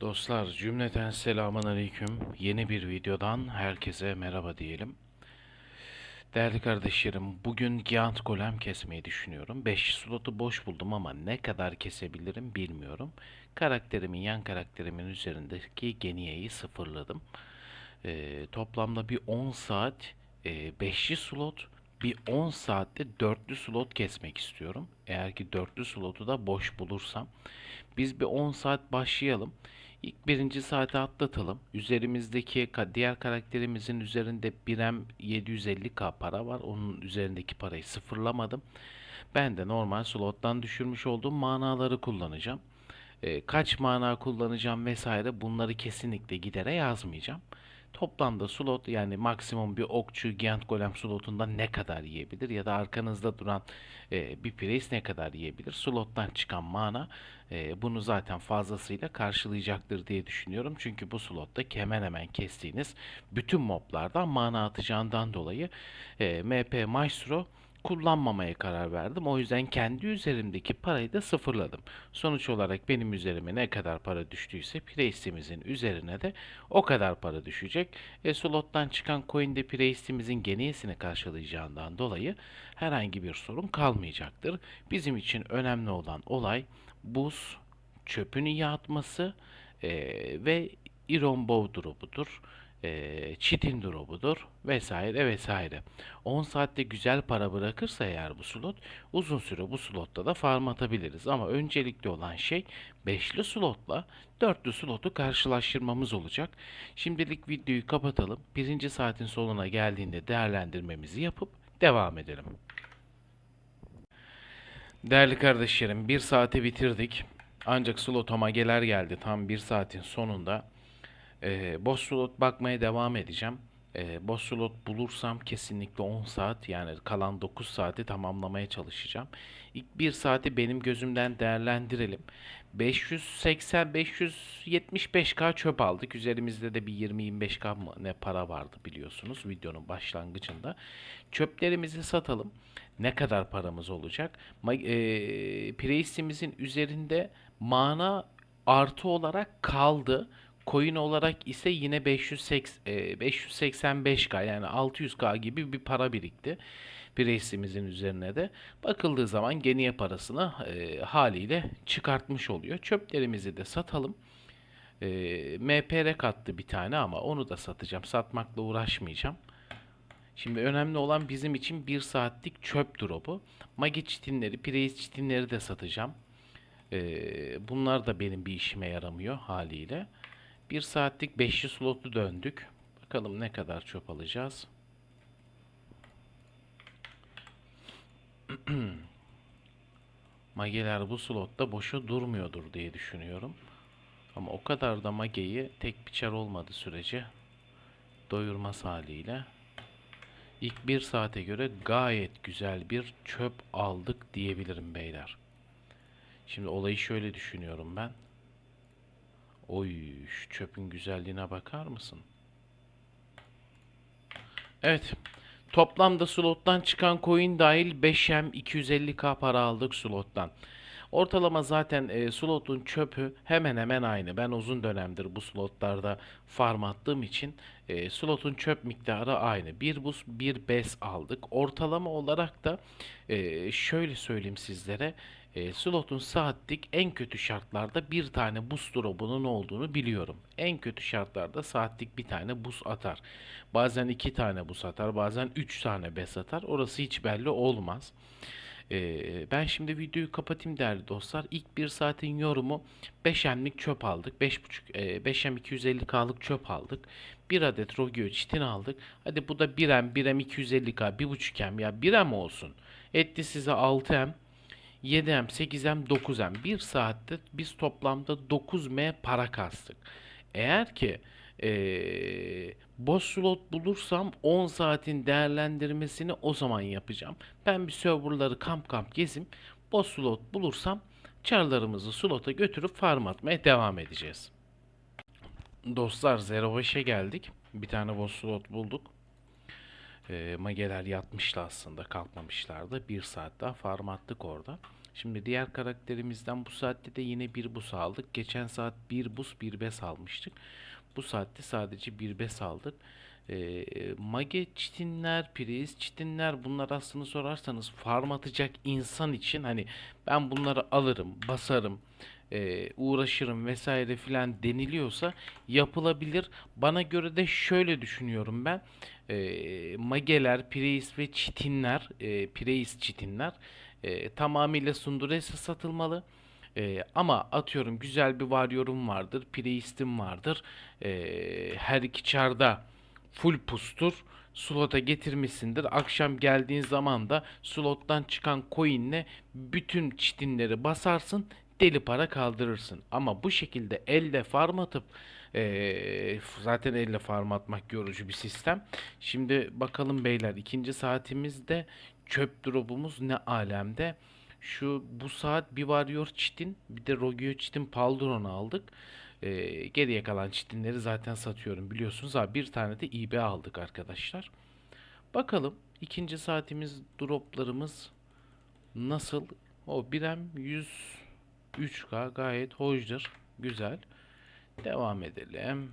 Dostlar cümleten selamun aleyküm. Yeni bir videodan herkese merhaba diyelim. Değerli kardeşlerim, bugün Giant Golem kesmeyi düşünüyorum. 5 slotu boş buldum ama ne kadar kesebilirim bilmiyorum. Karakterimin, yan karakterimin üzerindeki geniyeyi sıfırladım. Ee, toplamda bir 10 saat e, 5'li slot, bir 10 saatte 4'lü slot kesmek istiyorum. Eğer ki 4'lü slotu da boş bulursam. Biz bir 10 saat başlayalım. İlk birinci saati atlatalım. Üzerimizdeki diğer karakterimizin üzerinde birem 750k para var. Onun üzerindeki parayı sıfırlamadım. Ben de normal slottan düşürmüş olduğum manaları kullanacağım. Ee, kaç mana kullanacağım vesaire bunları kesinlikle gidere yazmayacağım. Toplamda slot yani maksimum bir okçu Giant Golem slotunda ne kadar yiyebilir ya da arkanızda duran e, bir priest ne kadar yiyebilir? Slottan çıkan mana e, bunu zaten fazlasıyla karşılayacaktır diye düşünüyorum. Çünkü bu slotta hemen hemen kestiğiniz bütün moblardan mana atacağından dolayı e, MP Maestro kullanmamaya karar verdim. O yüzden kendi üzerimdeki parayı da sıfırladım. Sonuç olarak benim üzerime ne kadar para düştüyse Priest'imizin üzerine de o kadar para düşecek. E, slottan çıkan coin de Priest'imizin geniyesini karşılayacağından dolayı herhangi bir sorun kalmayacaktır. Bizim için önemli olan olay buz, çöpün iyi atması e, ve Iron Bow drop'udur e, çitin drop'udur vesaire vesaire. 10 saatte güzel para bırakırsa eğer bu slot uzun süre bu slotta da farm atabiliriz. Ama öncelikli olan şey 5'li slotla 4'lü slotu karşılaştırmamız olacak. Şimdilik videoyu kapatalım. Birinci saatin sonuna geldiğinde değerlendirmemizi yapıp devam edelim. Değerli kardeşlerim bir saati bitirdik. Ancak slotoma geler geldi tam bir saatin sonunda. Ee, boss slot bakmaya devam edeceğim. Ee, boss slot bulursam kesinlikle 10 saat yani kalan 9 saati tamamlamaya çalışacağım. İlk 1 saati benim gözümden değerlendirelim. 580-575k çöp aldık. Üzerimizde de bir 20-25k mı ne para vardı biliyorsunuz videonun başlangıcında. Çöplerimizi satalım. Ne kadar paramız olacak? Ma- e, Priest'imizin üzerinde mana artı olarak kaldı. Coin olarak ise yine 580, e, 585k yani 600k gibi bir para birikti. Priest'imizin üzerine de bakıldığı zaman geniye parasını e, haliyle çıkartmış oluyor. Çöplerimizi de satalım. E, MPR kattı bir tane ama onu da satacağım. Satmakla uğraşmayacağım. Şimdi önemli olan bizim için bir saatlik çöp drop'u. Magi çitinleri, Priest çitinleri de satacağım. E, bunlar da benim bir işime yaramıyor haliyle. Bir saatlik 5'li slotlu döndük. Bakalım ne kadar çöp alacağız. Mageler bu slotta boşa durmuyordur diye düşünüyorum. Ama o kadar da mageyi tek biçer olmadı sürece doyurmaz haliyle. İlk bir saate göre gayet güzel bir çöp aldık diyebilirim beyler. Şimdi olayı şöyle düşünüyorum ben. Oy şu çöpün güzelliğine bakar mısın? Evet. Toplamda slottan çıkan coin dahil 5M 250k para aldık slottan. Ortalama zaten e, slotun çöpü hemen hemen aynı. Ben uzun dönemdir bu slotlarda farm attığım için e, slotun çöp miktarı aynı. Bir bus bir bes aldık. Ortalama olarak da e, şöyle söyleyeyim sizlere. E, slotun saatlik en kötü şartlarda bir tane buz drop'unun olduğunu biliyorum. En kötü şartlarda saatlik bir tane buz atar. Bazen iki tane buz atar, bazen üç tane bes atar. Orası hiç belli olmaz. E, ben şimdi videoyu kapatayım değerli dostlar. İlk bir saatin yorumu 5M'lik çöp aldık. 5.5 e, 5M 250K'lık çöp aldık. Bir adet Rogio çitin aldık. Hadi bu da 1M, 1M 250K, 1.5M ya 1M olsun. Etti size 6M. 7M, 8M, 9M. Bir saatte biz toplamda 9M para kastık. Eğer ki eee boş slot bulursam 10 saatin değerlendirmesini o zaman yapacağım. Ben bir serverları kamp kamp gezim. Boş slot bulursam çarlarımızı slota götürüp farm atmaya devam edeceğiz. Dostlar Zero 5'e geldik. Bir tane boss slot bulduk. E, mageler yatmıştı aslında kalkmamışlardı. Bir saat daha farm attık orada. Şimdi diğer karakterimizden bu saatte de yine bir bus aldık. Geçen saat bir bus bir bes almıştık. Bu saatte sadece bir bes aldık. Ee, mage çitinler, priz çitinler bunlar aslında sorarsanız farm atacak insan için hani ben bunları alırım, basarım, e, uğraşırım vesaire filan deniliyorsa yapılabilir. Bana göre de şöyle düşünüyorum ben. E, mageler, priz ve çitinler, e, priz çitinler e, tamamıyla Sunduresa satılmalı. E, ama atıyorum güzel bir varyorum vardır, priestim vardır. E, her iki çarda full pustur. Slota getirmişsindir. Akşam geldiğin zaman da slottan çıkan coin'le bütün çitinleri basarsın. Deli para kaldırırsın. Ama bu şekilde elde farm atıp eee, zaten elle farm atmak yorucu bir sistem. Şimdi bakalım beyler ikinci saatimizde çöp drop'umuz ne alemde. Şu bu saat bir varıyor çitin bir de Rogio çitin Paldron'u aldık. Ee, geriye kalan çitinleri zaten satıyorum biliyorsunuz. Ha, bir tane de IB aldık arkadaşlar. Bakalım ikinci saatimiz droplarımız nasıl? O birem 103K gayet hoşdur. Güzel. Devam edelim.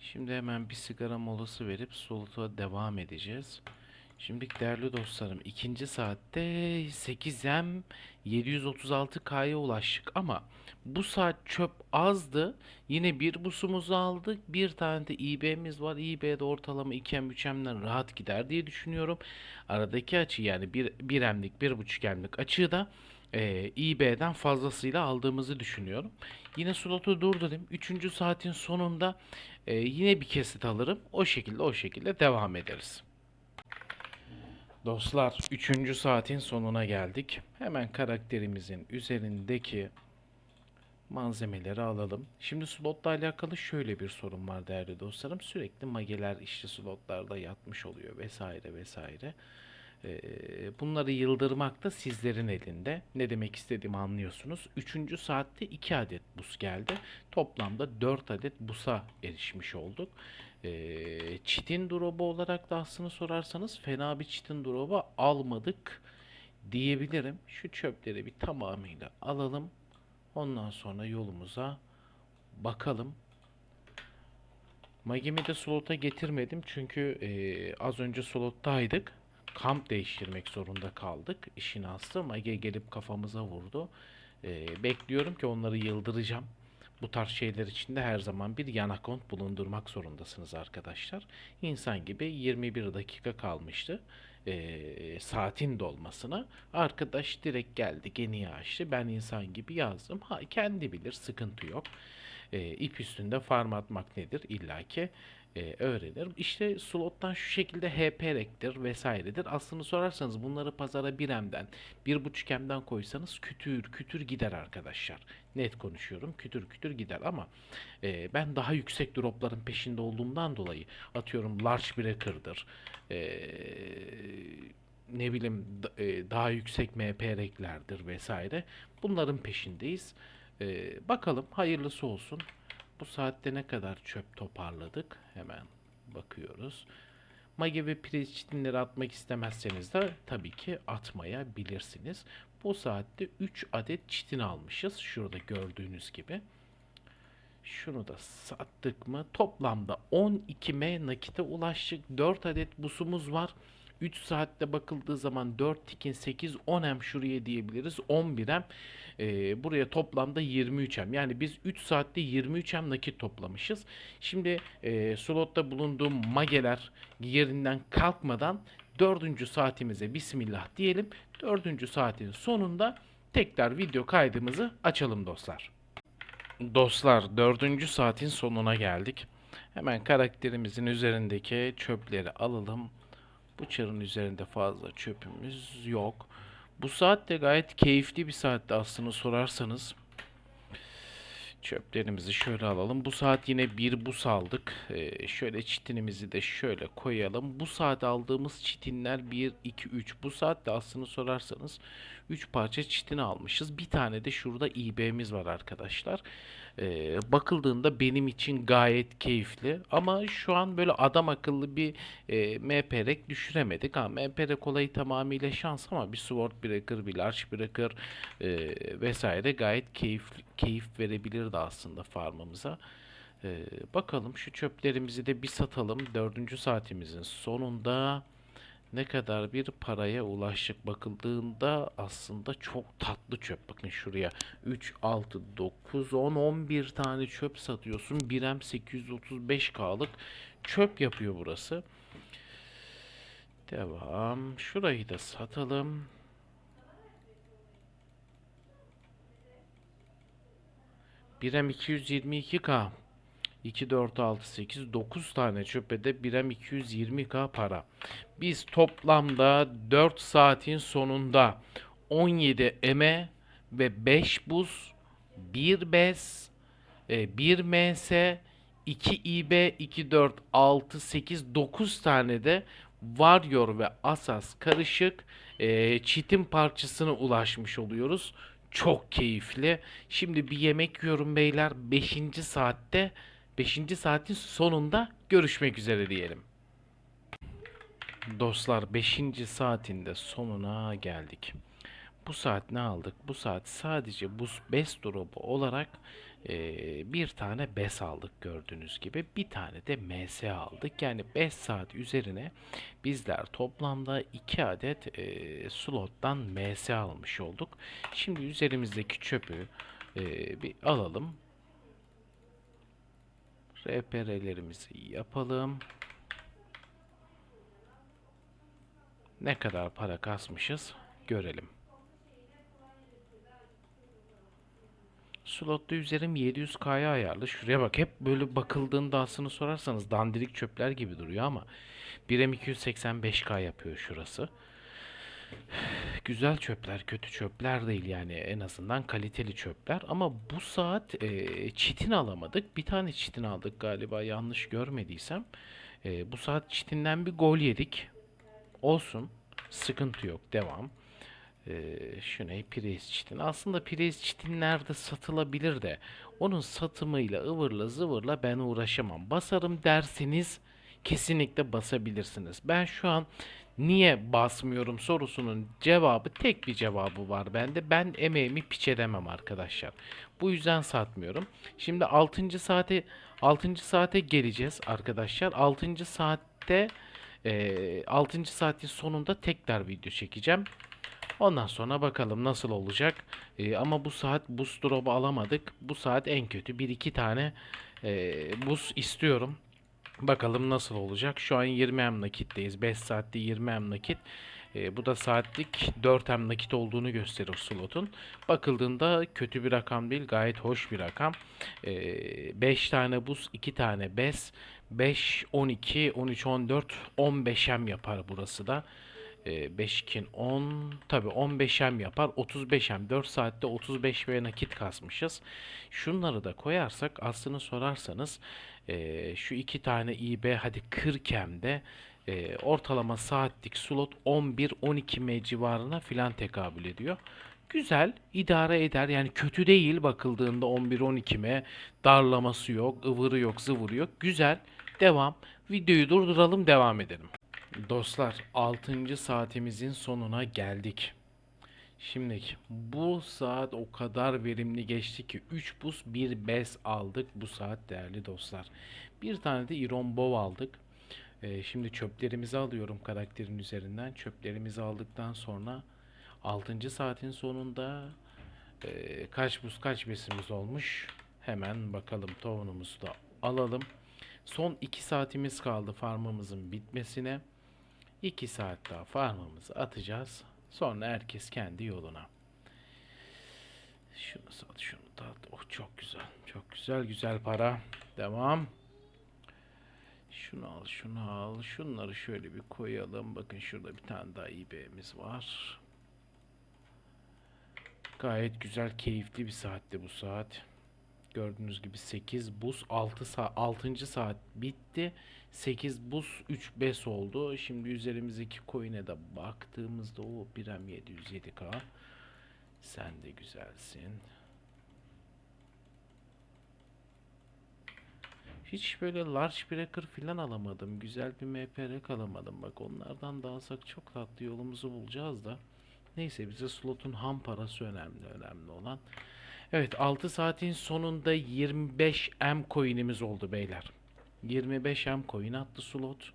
Şimdi hemen bir sigara molası verip soluta devam edeceğiz. Şimdi değerli dostlarım ikinci saatte 8M 736K'ya ulaştık ama bu saat çöp azdı. Yine bir busumuzu aldık. Bir tane de İB'miz var. İB'de ortalama 2M 3M'den rahat gider diye düşünüyorum. Aradaki açı yani bir, bir M'lik bir buçuk M'lik açığı da e, İB'den fazlasıyla aldığımızı düşünüyorum. Yine slotu durdurayım. Üçüncü saatin sonunda e, yine bir kesit alırım. O şekilde o şekilde devam ederiz. Dostlar 3. saatin sonuna geldik. Hemen karakterimizin üzerindeki malzemeleri alalım. Şimdi slotla alakalı şöyle bir sorun var değerli dostlarım. Sürekli mageler işte slotlarda yatmış oluyor vesaire vesaire. Ee, bunları yıldırmak da sizlerin elinde. Ne demek istediğimi anlıyorsunuz. Üçüncü saatte 2 adet bus geldi. Toplamda 4 adet busa erişmiş olduk. Ee, çitin drop'u olarak da aslını sorarsanız fena bir çitin drop'u almadık diyebilirim. Şu çöpleri bir tamamıyla alalım. Ondan sonra yolumuza bakalım. Magimi de slota getirmedim çünkü e, az önce slottaydık. Kamp değiştirmek zorunda kaldık. İşin aslı Mage gelip kafamıza vurdu. E, bekliyorum ki onları yıldıracağım. Bu tarz şeyler için de her zaman bir yanakont bulundurmak zorundasınız arkadaşlar. İnsan gibi 21 dakika kalmıştı e, saatin dolmasına. Arkadaş direkt geldi geniyi açtı. Ben insan gibi yazdım. Ha, kendi bilir sıkıntı yok. E, ip üstünde farm atmak nedir illaki e, öğrenir. İşte slottan şu şekilde HP rektir vesairedir. Aslını sorarsanız bunları pazara bir emden, bir buçuk emden koysanız kütür kütür gider arkadaşlar. Net konuşuyorum kütür kütür gider ama e, ben daha yüksek dropların peşinde olduğumdan dolayı atıyorum large breaker'dır. E, ne bileyim e, daha yüksek MP reklerdir vesaire. Bunların peşindeyiz. E, bakalım hayırlısı olsun. Bu saatte ne kadar çöp toparladık? Hemen bakıyoruz. Mage ve priz çitinleri atmak istemezseniz de tabii ki atmayabilirsiniz. Bu saatte 3 adet çitin almışız. Şurada gördüğünüz gibi. Şunu da sattık mı? Toplamda 12 M nakite ulaştık. 4 adet busumuz var. 3 saatte bakıldığı zaman 4 tikin 8 10 M şuraya diyebiliriz. 11 M. Ee, buraya toplamda 23 M. Yani biz 3 saatte 23 M nakit toplamışız. Şimdi e, slotta bulunduğum mageler yerinden kalkmadan 4. saatimize bismillah diyelim. 4. saatin sonunda tekrar video kaydımızı açalım dostlar. Dostlar dördüncü saatin sonuna geldik. Hemen karakterimizin üzerindeki çöpleri alalım. Bu üzerinde fazla çöpümüz yok. Bu saat de gayet keyifli bir saatte aslında sorarsanız. Çöplerimizi şöyle alalım. Bu saat yine bir bus aldık. Ee, şöyle çitinimizi de şöyle koyalım. Bu saat aldığımız çitinler 1, 2, 3. Bu saatte aslını sorarsanız 3 parça çitin almışız. Bir tane de şurada İB'miz var arkadaşlar. Ee, bakıldığında benim için gayet keyifli. Ama şu an böyle adam akıllı bir e, MPRek düşüremedik. Ha, MPRek olayı tamamıyla şans ama bir Sword Breaker, bir Large Breaker e, vesaire gayet keyif keyif verebilirdi aslında farmımıza. E, bakalım şu çöplerimizi de bir satalım. Dördüncü saatimizin sonunda ne kadar bir paraya ulaştık bakıldığında aslında çok tatlı çöp. Bakın şuraya 3, 6, 9, 10, 11 tane çöp satıyorsun. 1M 835K'lık çöp yapıyor burası. Devam. Şurayı da satalım. Birem 222K. 2, 4, 6, 8, 9 tane çöpede birem 220K para. Biz toplamda 4 saatin sonunda 17 eme ve 5 buz, 1 bez, 1 ms, 2 IB, 2, 4, 6, 8, 9 tane de Warrior ve Asas karışık e, çitin parçasına ulaşmış oluyoruz. Çok keyifli. Şimdi bir yemek yiyorum beyler. 5. saatte 5. saatin sonunda görüşmek üzere diyelim. Dostlar 5. saatinde sonuna geldik. Bu saat ne aldık? Bu saat sadece bu best drop'u olarak e, bir tane BES aldık gördüğünüz gibi. Bir tane de MS aldık. Yani 5 saat üzerine bizler toplamda 2 adet e, slottan MS almış olduk. Şimdi üzerimizdeki çöpü e, bir alalım. RPR'lerimizi yapalım. Ne kadar para kasmışız görelim. Slotta üzerim 700K'ya ayarlı. Şuraya bak hep böyle bakıldığında aslını sorarsanız dandirik çöpler gibi duruyor ama 1M 285K yapıyor şurası. Güzel çöpler, kötü çöpler değil yani en azından kaliteli çöpler. Ama bu saat e, çitin alamadık. Bir tane çitin aldık galiba yanlış görmediysem. E, bu saat çitinden bir gol yedik. Olsun. Sıkıntı yok. Devam. Ee, şu ne? Priz çitin. Aslında priz çitin nerede satılabilir de onun satımıyla ıvırla zıvırla ben uğraşamam. Basarım derseniz kesinlikle basabilirsiniz. Ben şu an niye basmıyorum sorusunun cevabı tek bir cevabı var bende. Ben emeğimi piç edemem arkadaşlar. Bu yüzden satmıyorum. Şimdi 6. saate 6. saate geleceğiz arkadaşlar. 6. saatte e, 6. saatin sonunda tekrar video çekeceğim. Ondan sonra bakalım nasıl olacak. Ee, ama bu saat buz drop'u alamadık. Bu saat en kötü. bir iki tane e, buz istiyorum. Bakalım nasıl olacak. Şu an 20 em nakitteyiz. 5 saatte 20 em nakit. E, bu da saatlik 4 em nakit olduğunu gösterir slotun. Bakıldığında kötü bir rakam değil. Gayet hoş bir rakam. E, 5 tane buz, 2 tane bes. 5, 12, 13, 14, 15 em yapar burası da. 5 2 10 tabi 15'em yapar 35'em 4 saatte 35 ve nakit kasmışız. Şunları da koyarsak aslını sorarsanız e, şu iki tane IB hadi 40'emde e, ortalama saatlik slot 11-12 M civarına filan tekabül ediyor. Güzel, idare eder. Yani kötü değil bakıldığında 11-12 M. Darlaması yok, ıvırı yok, zıvırı yok. Güzel. Devam. Videoyu durduralım, devam edelim. Dostlar 6. saatimizin sonuna geldik. Şimdi bu saat o kadar verimli geçti ki 3 buz 1 bez aldık bu saat değerli dostlar. Bir tane de Iron Bow aldık. Ee, şimdi çöplerimizi alıyorum karakterin üzerinden. Çöplerimizi aldıktan sonra 6. saatin sonunda e, kaç buz kaç besimiz olmuş. Hemen bakalım tohumumuzu da alalım. Son 2 saatimiz kaldı farmımızın bitmesine. 2 saat daha farmımızı atacağız. Sonra herkes kendi yoluna. Şunu sat, şunu da. Oh çok güzel. Çok güzel, güzel para. Devam. Şunu al, şunu al. Şunları şöyle bir koyalım. Bakın şurada bir tane daha IB'miz var. Gayet güzel, keyifli bir saatti bu saat. Gördüğünüz gibi 8 buz 6 saat 6. saat bitti. 8 buz 3 bes oldu. Şimdi üzerimizdeki coin'e de baktığımızda o 1M 707K. Sen de güzelsin. Hiç böyle large breaker falan alamadım. Güzel bir MPR alamadım. Bak onlardan da alsak çok tatlı yolumuzu bulacağız da. Neyse bize slotun ham parası önemli önemli olan. Evet 6 saatin sonunda 25 M coin'imiz oldu beyler. 25 M coin attı slot.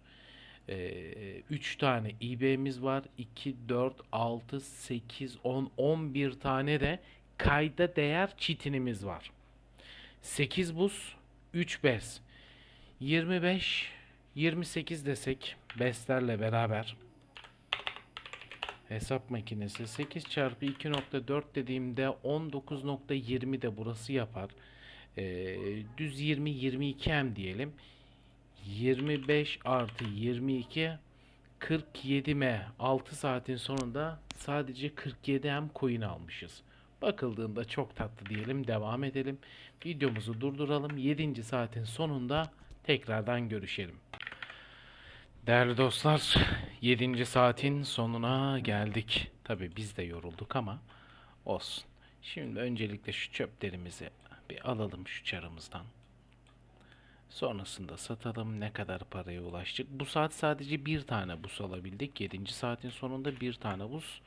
Ee, 3 tane eBay'imiz var. 2, 4, 6, 8, 10, 11 tane de kayda değer çitinimiz var. 8 buz, 3 bez. 25, 28 desek beslerle beraber. Hesap makinesi 8 çarpı 2.4 dediğimde 19.20 de burası yapar. Ee, düz 20 22 m diyelim. 25 artı 22 47 m 6 saatin sonunda sadece 47 m coin almışız. Bakıldığında çok tatlı diyelim devam edelim. Videomuzu durduralım. 7. saatin sonunda tekrardan görüşelim. Değerli dostlar, 7. saatin sonuna geldik. Tabi biz de yorulduk ama olsun. Şimdi öncelikle şu çöplerimizi bir alalım şu çarımızdan. Sonrasında satalım. Ne kadar paraya ulaştık? Bu saat sadece bir tane buz alabildik. 7. saatin sonunda bir tane buz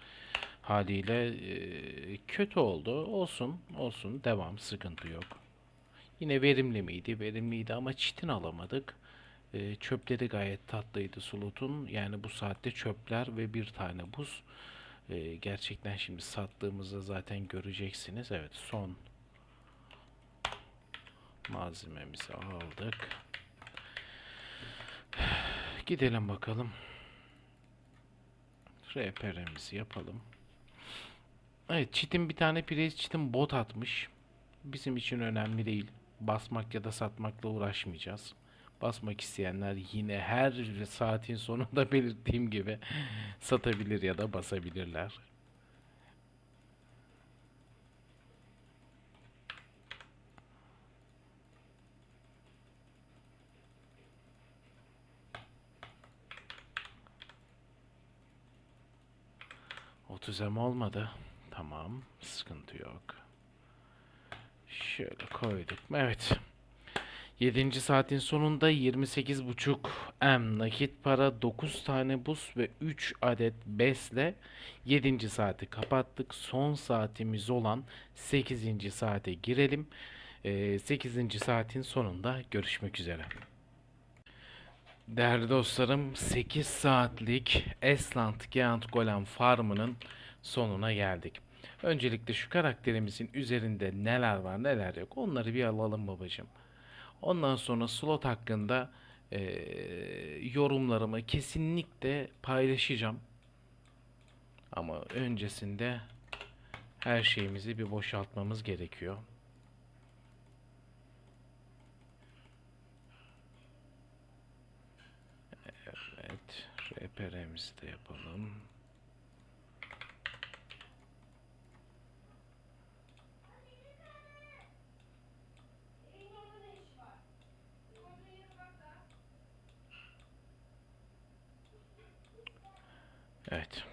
haliyle e, kötü oldu. Olsun, olsun. Devam, sıkıntı yok. Yine verimli miydi? Verimliydi ama çitin alamadık. E, çöpleri gayet tatlıydı slotun. Yani bu saatte çöpler ve bir tane buz. E, gerçekten şimdi sattığımızda zaten göreceksiniz. Evet son malzememizi aldık. Gidelim bakalım. RPR'imizi yapalım. Evet çitin bir tane priz çitin bot atmış. Bizim için önemli değil. Basmak ya da satmakla uğraşmayacağız. Basmak isteyenler yine her saatin sonunda belirttiğim gibi satabilir ya da basabilirler. Otuz em olmadı. Tamam, sıkıntı yok. Şöyle koyduk. Evet. 7. saatin sonunda 28,5 M nakit para 9 tane buz ve 3 adet besle 7. saati kapattık. Son saatimiz olan 8. saate girelim. Ee, 8. saatin sonunda görüşmek üzere. Değerli dostlarım 8 saatlik Eslant Giant Golem Farmı'nın sonuna geldik. Öncelikle şu karakterimizin üzerinde neler var neler yok onları bir alalım babacığım. Ondan sonra slot hakkında e, yorumlarımı kesinlikle paylaşacağım. Ama öncesinde her şeyimizi bir boşaltmamız gerekiyor. Evet, RPR'mizi de yapalım. Evet.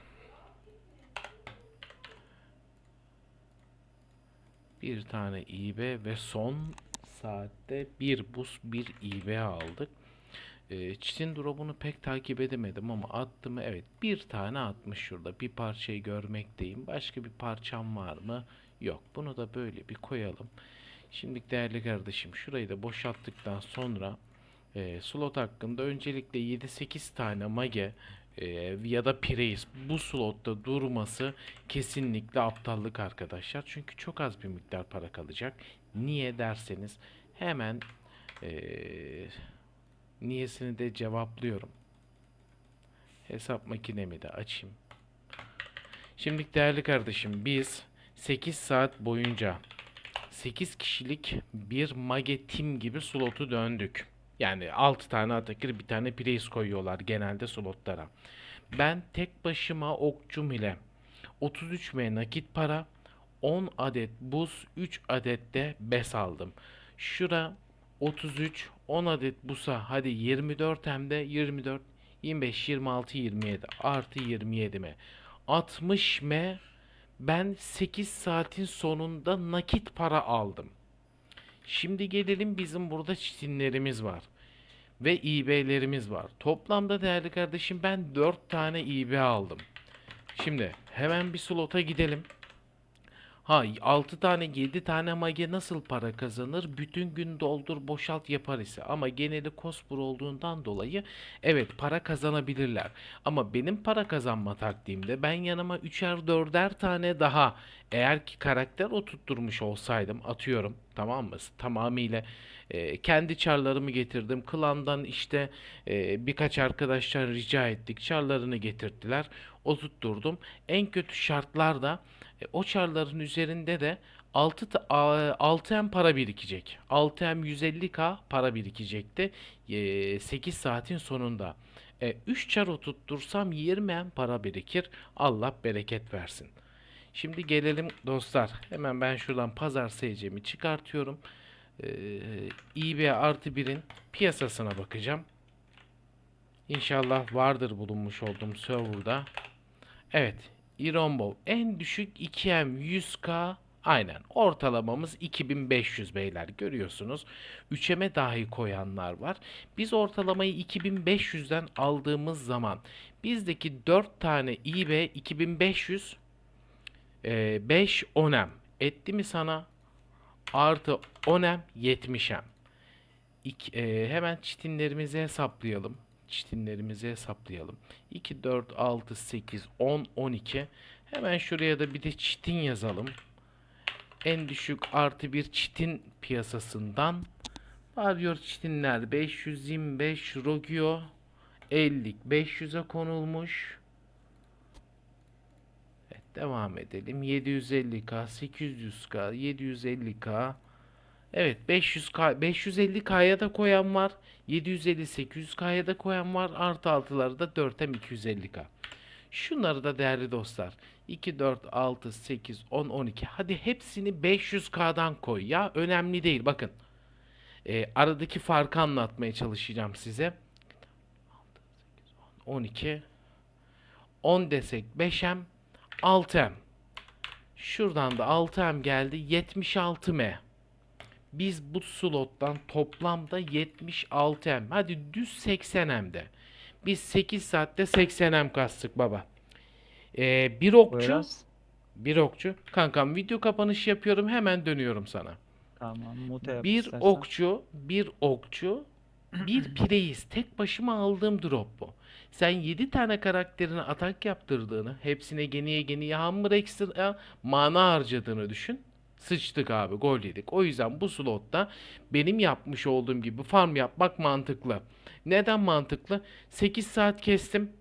Bir tane İB ve son saatte bir buz bir İB aldık. Ee, çitin drop'unu pek takip edemedim ama attı mı? Evet bir tane atmış şurada. Bir parçayı görmekteyim. Başka bir parçam var mı? Yok. Bunu da böyle bir koyalım. Şimdi değerli kardeşim şurayı da boşalttıktan sonra e, slot hakkında öncelikle 7-8 tane mage e, ya da Prius bu slotta durması kesinlikle aptallık arkadaşlar. Çünkü çok az bir miktar para kalacak. Niye derseniz hemen e, niyesini de cevaplıyorum. Hesap makinemi de açayım. Şimdi değerli kardeşim biz 8 saat boyunca 8 kişilik bir mage team gibi slotu döndük. Yani 6 tane atakır bir tane priest koyuyorlar genelde slotlara. Ben tek başıma okçum ile 33 M nakit para 10 adet buz, 3 adet de bes aldım. Şura 33, 10 adet busa hadi 24 hem de 24, 25, 26, 27 artı 27 mi? 60 me ben 8 saatin sonunda nakit para aldım. Şimdi gelelim bizim burada çitinlerimiz var. Ve İB'lerimiz var. Toplamda değerli kardeşim ben 4 tane İB aldım. Şimdi hemen bir slota gidelim. Ha 6 tane 7 tane mage nasıl para kazanır? Bütün gün doldur boşalt yapar ise. Ama geneli cospur olduğundan dolayı evet para kazanabilirler. Ama benim para kazanma taktiğimde ben yanıma 3'er 4'er tane daha eğer ki karakter oturtturmuş olsaydım atıyorum tamam mı? Tamamıyla e, kendi çarlarımı getirdim. Klandan işte e, birkaç arkadaşlar rica ettik. Çarlarını getirttiler. Oturtturdum. En kötü şartlarda e, o çarların üzerinde de 6 ta- a- 6M para birikecek. 6M 150k para birikecekti. E, 8 saatin sonunda. E, 3 çar oturttursam 20M para birikir. Allah bereket versin. Şimdi gelelim dostlar. Hemen ben şuradan pazar seyircimi çıkartıyorum. Ee, eBay artı 1'in piyasasına bakacağım. İnşallah vardır bulunmuş olduğum serverda. Evet. Irombo en düşük 2M 100k aynen ortalamamız 2500 beyler görüyorsunuz. 3M'e dahi koyanlar var. Biz ortalamayı 2500'den aldığımız zaman bizdeki 4 tane eBay 2500 e, 5 onem etti mi sana artı onem 70'em. İk- e, hemen çitinlerimizi hesaplayalım. Çitinlerimizi hesaplayalım. 2, 4, 6, 8, 10, 12. Hemen şuraya da bir de çitin yazalım. En düşük artı bir çitin piyasasından varıyor çitinler 525 Rogio 50 500'e konulmuş. Devam edelim. 750k, 800k, 750k. Evet 500k, 550k'ya da koyan var. 750, 800k'ya da koyan var. Artı altıları da 4'em 250k. Şunları da değerli dostlar. 2, 4, 6, 8, 10, 12. Hadi hepsini 500k'dan koy ya. Önemli değil. Bakın. Ee, aradaki farkı anlatmaya çalışacağım size. 12. 10 desek 5M. 6M. Şuradan da 6M geldi. 76M. Biz bu slottan toplamda 76M. Hadi düz 80M'de. Biz 8 saatte 80M kastık baba. Ee, bir okçu. Buyuruz. Bir okçu. Kankam video kapanış yapıyorum. Hemen dönüyorum sana. Tamam, mute yap Bir istersen. okçu, bir okçu, bir pireyiz. Tek başıma aldığım drop bu. Sen 7 tane karakterine atak yaptırdığını, hepsine geniye geniye hammer ekstra mana harcadığını düşün. Sıçtık abi, gol yedik. O yüzden bu slotta benim yapmış olduğum gibi farm yapmak mantıklı. Neden mantıklı? 8 saat kestim.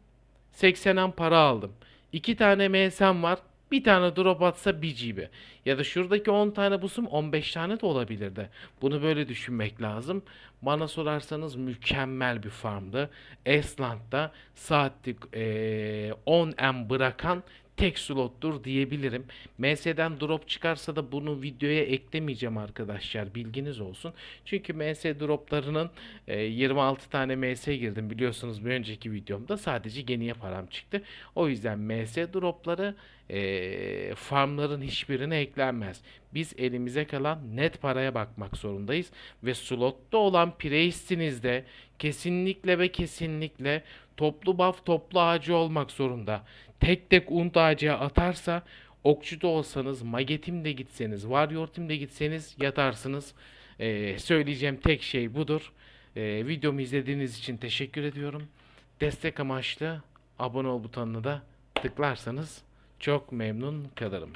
80'en para aldım. 2 tane MS'm var. Bir tane drop atsa 1 GB. Ya da şuradaki 10 tane busum 15 tane de olabilirdi. Bunu böyle düşünmek lazım. Bana sorarsanız mükemmel bir farmdı. Esland'da saatlik eee, 10 M bırakan tek slottur diyebilirim. MS'den drop çıkarsa da bunu videoya eklemeyeceğim arkadaşlar. Bilginiz olsun. Çünkü MS droplarının e, 26 tane MS girdim biliyorsunuz bir önceki videomda sadece geniye param çıktı. O yüzden MS dropları e, farmların hiçbirine eklenmez. Biz elimize kalan net paraya bakmak zorundayız ve slotta olan Priest'inizde kesinlikle ve kesinlikle toplu buff toplu ağacı olmak zorunda. Tek tek unt ağacıya atarsa okçu da olsanız, magetim de gitseniz, warrior de gitseniz yatarsınız. Ee, söyleyeceğim tek şey budur. Ee, videomu izlediğiniz için teşekkür ediyorum. Destek amaçlı abone ol butonuna da tıklarsanız çok memnun kalırım.